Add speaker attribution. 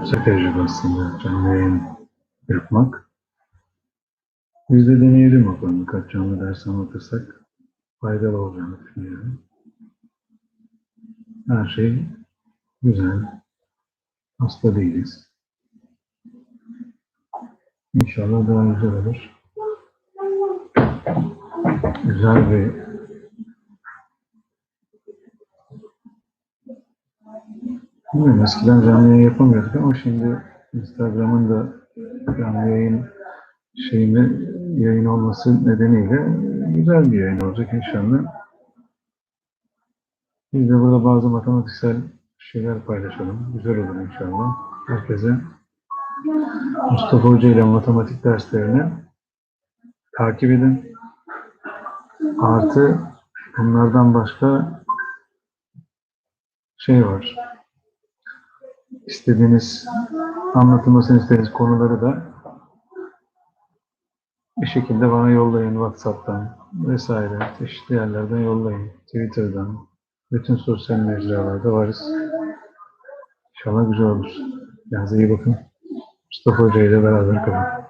Speaker 1: Güzel tecrübe aslında canlı yayın yapmak. Biz de deneyelim bakalım birkaç canlı ders anlatırsak faydalı olacağını düşünüyorum. Her şey güzel. Hasta değiliz. İnşallah daha güzel olur. Güzel bir Bilmiyorum, eskiden canlı yayın yapamıyorduk ama şimdi Instagram'ın da canlı yayın şeyini yayın olması nedeniyle güzel bir yayın olacak inşallah. Biz de burada bazı matematiksel şeyler paylaşalım. Güzel olur inşallah. Herkese Mustafa Hoca ile matematik derslerini takip edin. Artı bunlardan başka şey var. İstediğiniz, anlatılmasını istediğiniz konuları da bir şekilde bana yollayın WhatsApp'tan vesaire çeşitli yerlerden yollayın. Twitter'dan, bütün sosyal mecralarda varız. İnşallah güzel olur. Kendinize iyi bakın. Mustafa Hoca ile beraber kalın.